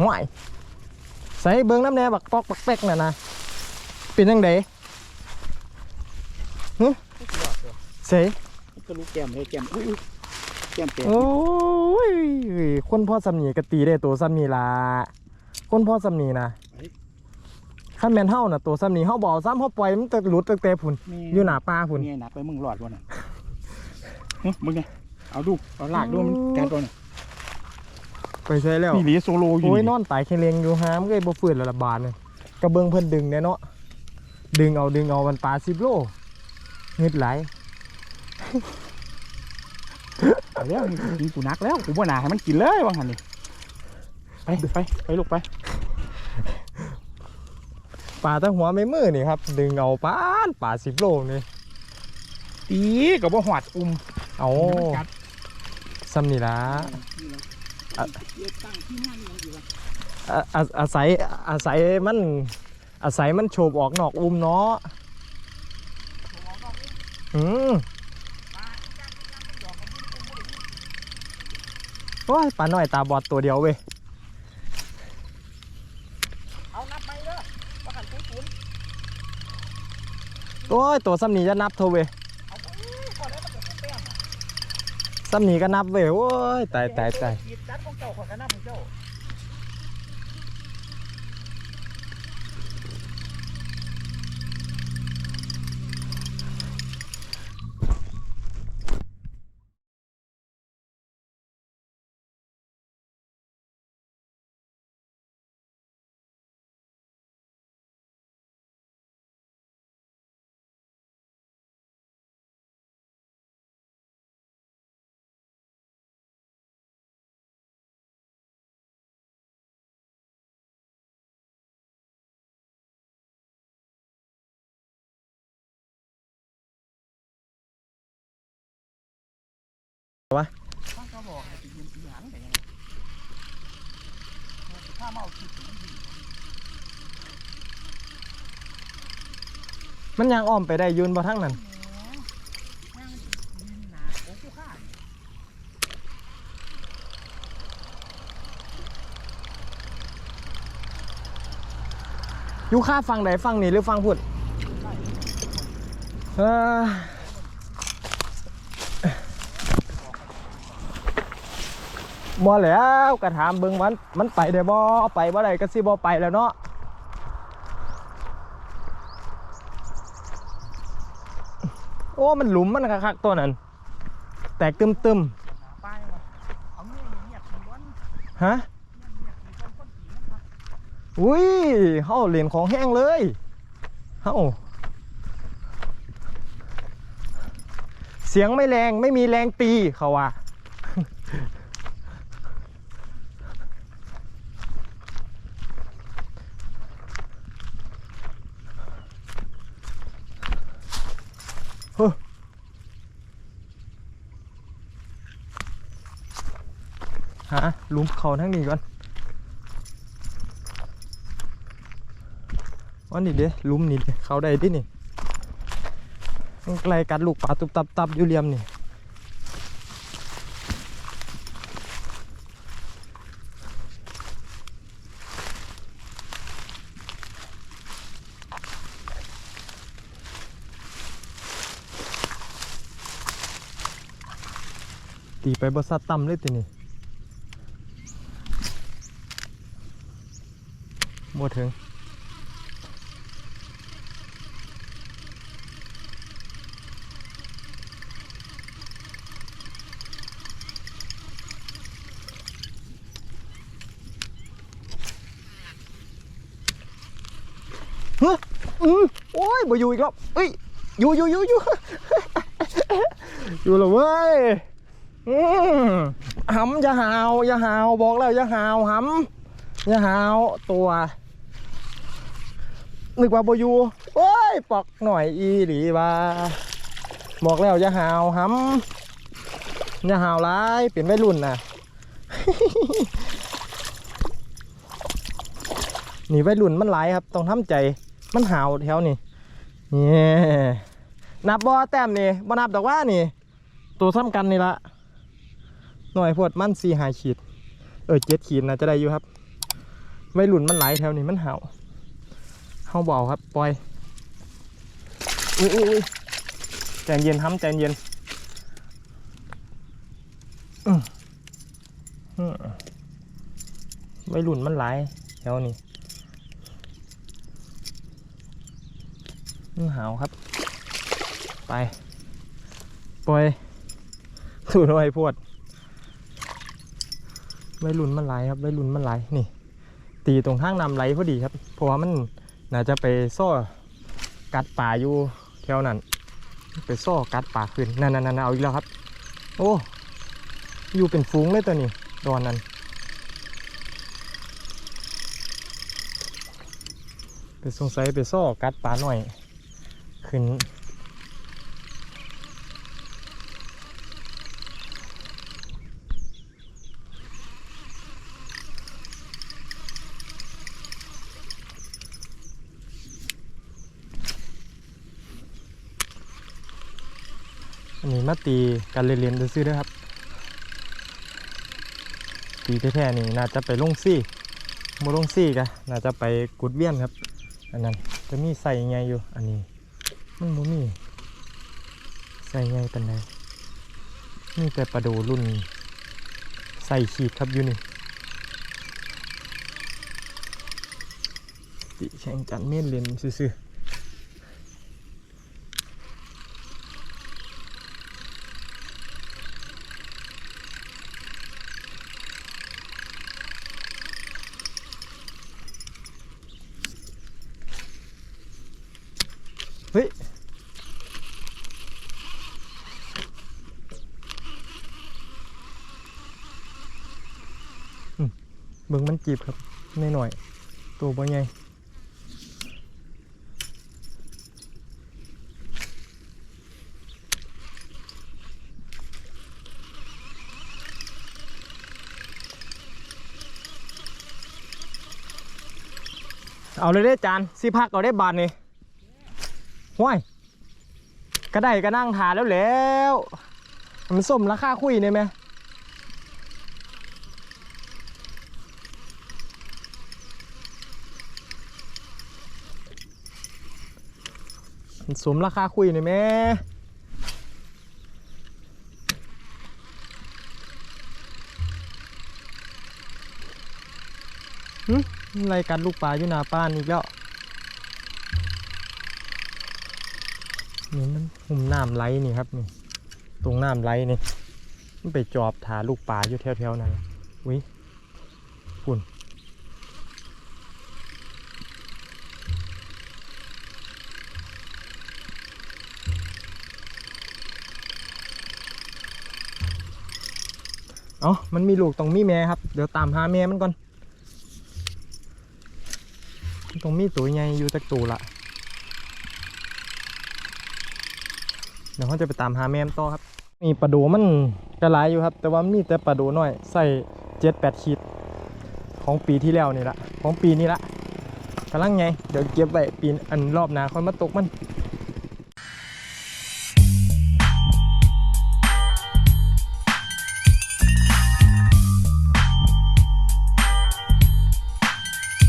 ห่วยใส่เบิ้งน้ำแน่บักปอกบักเป๊กน่ะนะเป็นยังไงฮึใส่ก็รู้แก้มให้แก้มอุ้ยอุ้ยแก้มเต็มโอ้ยคนพ่อสำนีกตีได้ตัวสำนีละคนพ่อสำนีนะขั้นแมนเฮาน่ะตัวสำนีเฮาบเอกซ้ำเฮาปล่อยมันจะหลุดตั้งแต่พุ่นอยู่หน้าป่าพุ่นนี่หนักไปมึงหลอดวะน่ะหึมึงไงเอาดูเอาลากดูมันแกนตัวน่ะ ไปใช่แล้วนี่หลีโซโลอยู่โอ้ยนอนตายแข็งแรงอยู่หามนก็บ่ฟื้นแล้วละบาดเลยกระเบิงเพิ่นดึงแน่เนาะดึงเอาดึงเอามันปลา10โลเงึดไหลายเอาแล้วมึงกินกูนักแล้วกูบ่น่าให้มันกินเลยว่าหันนี่ไปไปไปลูกไปปลาตั้งหัวไม่มือนี่ครับ ดึงเอาปานปลา10โลนี่ตีกับว่าหอดอุ้มเอามันกัดซ้ำนี่ล่ะ อาศัยอาศัยมันอาศัยมันโฉบออกนอกอุ้มเนาะอืมโอ้ยปลาหน่อยตาบอดตัวเดียวเว้ยเอานับไปเด้อว่าหันปุ๋ยปุ๋ยโอ้ยตัวซ้ำนี้จะนับเท่าเว้ย เอาไปก่อนแล้วมันจะเป็นแต้ม ซ้ำนี้ก็นับเว้ยโอ้ยตายตายตายขีดจัดของเจ้าขอยกันนับของเจ้าาเมาคิดถึงมันยังอ้อมไปได้ยืนบ่ทั้งนั้นยืนหนาโอ้กูฆ่าอยู่ค่าฟังไหนฟังนี่หรือฟังพูดเออ บ่แล้วกระถามเบิ่งมันมันไปได้บ่ไปบ่ได้ก็สิบ่ไปแล้วเนาะโอ้มันหลุมมันคักๆตัวนั้น แตกตึมหาป้ายวะอุ้ยเงียบๆฮะอุ้ยเฮาเหรียญของแห้งเลยเฮาเสียงไม่แรงไม่มีแรงตีเขาว่า ฮะลุมเขาทั้งนี้ก่อนวันนี้เด้ลุมนี่เด้เขาได้ที่นี่ไกลกัดลูกปลาตุบตับตับอยู่เหลี่ยมนี่ตีไปบสัดต่ำเลยทีนี่ บ่ถึงฮะอืมโอ้ยบ่อยู่อีกแล้วเอ้ย อยู่อยู่อยู่อยู่อยู่แล้วเว้ยหำอย่าหาวอย่าหาวบอกแล้วอย่าหาวหำอย่าหาวตัว นึกว่าบอยู่โอ้ยปอกหน่อยอีหลีว่าบอกแล้วอย่าหาวห้ำอย่าหาวร้ายเป็นวัยรุ่นน่ะนี่วัยรุ่นมันหลายครับ ต้องทำใจมันหาวแถวนี่นี่นับบ่แต้มนี่บ่นับดอกว่านี่ ตัวซ้ำกันนี่ละหน่อยพวดมันสี่หายขีด เออเจ็ดขีดนะจะได้อยู่ครับวัยรุ่นมันหลายแถวนี้มันเห่า เห่าเบาครับ ปล่อย อุ้ยอุ้ยใจเย็นทำใจเย็นอืมอืมวัยรุ่นมันหลายแถวนี้มันห่าครับ ไป ปล่อยสูน้อยพวดวัยรุ่นมันหลายครับวัยรุ่นมันหลายนี่ ตีตรงข้างนำไหลพอดีครับ เพราะว่ามัน น่าจะไปซ่อกัดป่าอยู่แถวนั้น ไปซ่อกัดป่าขึ้นนั่นนั่นเอาอีกแล้วครับ โอ้อยู่เป็นฟูงเลยตัวนี้ดอนนั้นไปสงสัยไปซ่อกัดป่าหน่อย ขึ้น อันนี้มาตีกันเรียนๆซื้อๆด้วยครับ ตีแท้ๆนี่น่าจะไปลงซี่โมลงซี่กะน่าจะไปกุดเวียนครับ อันนั้นจะมีใส่ไงอยู่ อันนี้มันโมมีใส่ไงเป็นไงนี่แต่ปลาดูรุ่นใส่ขีดครับอยู่นี่ติแข่งกันเม่นเรียนซื่อ บิ่งมันจีบครับนหน่อยๆตัวบ่ใหญ่เอาเลยเด้จานสิพักเอาได้บาทนี่ห้วยก็ได้ก็นั่งทานแล้วแล้ว มันสมราคาคุยได้ไหม สมราคาคุยได้ไหมหึอะไรกันลูกปลาอยู่หน้าป้านอีกแล้วนี่มันหุ่มน้ำไหลนี่ครับนี่ตรงน้ำไหลนี่มันไปจอบถาลูกปลาอยู่แถวๆนั้นวิฝุ่น เอ๋อมันมีลูกต้องมีแม่ครับ เดี๋ยวตามหาแม่มันก่อนต้องมีตัวใหญ่อยู่จากตัวละเดี๋ยวเขาจะไปตามหาแม่มต่อครับ มีปลาดูมันกระไรอยู่ครับ แต่ว่ามีแต่ปลาดูน้อย ใส่เจ็ดแปดขีด ของปีที่แล้วนี่ละของปีนี้ละกำลังไง เดี๋ยวเก็บไว้ปีอันรอบหน้าค่อยมาตกมัน